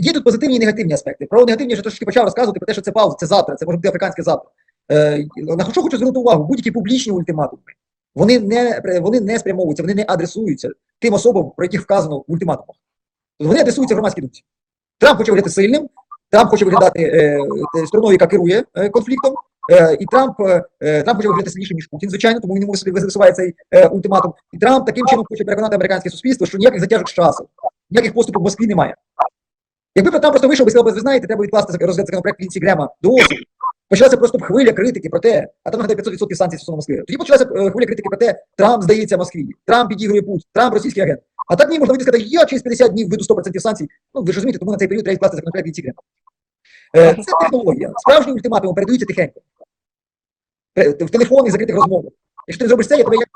є тут позитивні і негативні аспекти. Про негативні я трошки почав розказувати про те, що це пауза, це завтра, це може бути африканське завтра. Е, на що хочу звернути увагу, будь-які публічні ультиматуми, вони не, вони не спрямовуються, вони не адресуються тим особам, про яких вказано в ультиматумах. Вони адресуються громадській думці. Трамп хоче виглядати сильним, Трамп хоче виглядати е, е, стороною, яка керує е, конфліктом. Е, і Трамп, е, Трамп хоче виглядати сильнішим, ніж Путін, звичайно, тому він йому висуває цей е, ультиматум. І Трамп таким чином хоче переконати американське суспільство, що ніяких затяжок з часу, ніяких поступок в Москві немає. Якби Трамп просто вийшов і сказав, ви знаєте, треба відкласти розгляд законопроект Лінсі Грема до осені. Почалася просто хвиля критики про те, а там нагадає 500% санкцій стосовно Москви. Тоді почалася е, хвиля критики про те, Трамп здається Москві, Трамп підігрує Путін, Трамп російський агент. А так ні, можна вийти сказати, я через 50 днів вийду 100% санкцій. Ну ви ж розумієте, тому на цей період треба відкласти законопроект Лінсі Грема. Е, Це технологія. Справжні ультиматуми передаються тихенько. В телефонних закритих розмовах. Якщо ти зробиш це, я тебе як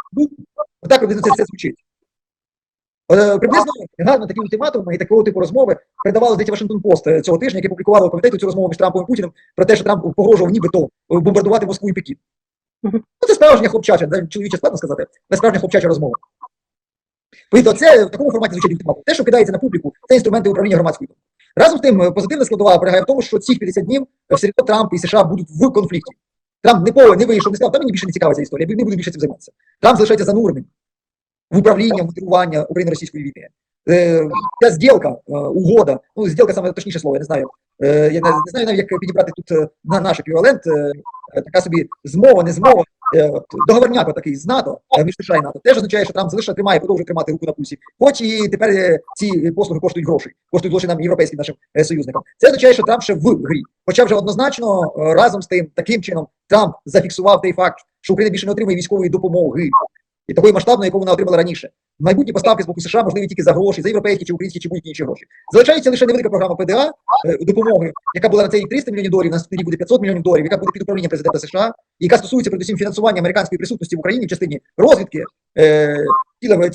отак це, це звучить. Е, Приблизно гарно такі ультиматуми і такого типу розмови передавали здається Вашингтон Пост е, цього тижня, яке публікувало пам'ятаєте цю розмову між Трампом і Путіним про те, що Трамп погрожував нібито е, бомбардувати Москву і Пекін. Ну, це справжня хлопчача, чоловіче складно сказати, це справжня хлопчача розмова. Відповідно, це в такому форматі звучить ультиматум. Те, що кидається на публіку, це інструменти управління громадською. Разом з тим, позитивна складова полягає в тому, що ці 50 днів все одно Трамп і США будуть в конфлікті. Трамп не по не вийшов, не сказав, та мені більше не цікава ця історія, я не буду більше цим займатися. Трамп залишається зануреним в управління, в мотивування україно-російської війни. Е, ця зділка, е, угода, ну зділка саме точніше слово, я не знаю. Е, я не, не знаю навіть, як підібрати тут на наш еквівалент, така собі змова, не змова, е, от, договорняк такий з НАТО, між США і НАТО, теж означає, що Трамп залишає, тримає, продовжує тримати руку на пульсі. Хоч і тепер ці послуги коштують грошей, коштують гроші нам європейським нашим союзникам. Це означає, що Трамп ще в грі. Хоча вже однозначно разом з тим, таким чином, Трамп зафіксував той факт, що Україна більше не отримує військової допомоги. І такої масштабної, яку вона отримала раніше. Майбутні поставки з боку США можливі тільки за гроші, за європейські чи українські, чи будь-які інші гроші. Залишається лише невелика програма ПДА е, допомоги, яка була на цей рік 300 мільйонів доларів, на наступний рік буде 500 мільйонів доларів, яка буде під управлінням президента США, яка стосується передусім фінансування американської присутності в Україні в частині розвідки, е, ціле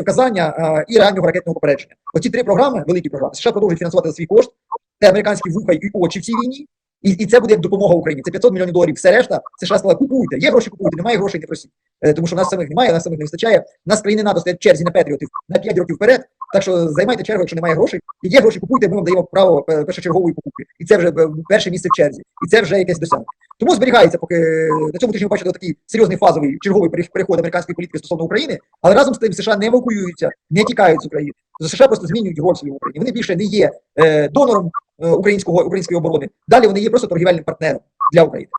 вказання і реального ракетного попередження. Оці три програми, великі програми, США продовжують фінансувати за свій кошт. Це американські вуха і очі в цій війні. І, і це буде як допомога Україні. Це 500 мільйонів доларів. Все решта США сказала, купуйте. Є гроші купуйте, немає грошей, не просіть. Е, тому що нас самих немає, нас самих не вистачає. Нас країни НАТО стоять черзі на Петріотів на 5 років вперед. Так що займайте чергу, якщо немає грошей. І є гроші, купуйте, ми вам даємо право е, першочергової покупки. І це вже е, перше місце в черзі. І це вже якесь досягнення. Тому зберігається, поки на цьому тижні ми бачили такий серйозний фазовий черговий перех- переход американської політики стосовно України, але разом з тим США не евакуюються, не тікають з України. США просто змінюють роль свою в Україні. Вони більше не є е, донором українського української оборони. Далі вони є просто торгівельним партнером для України.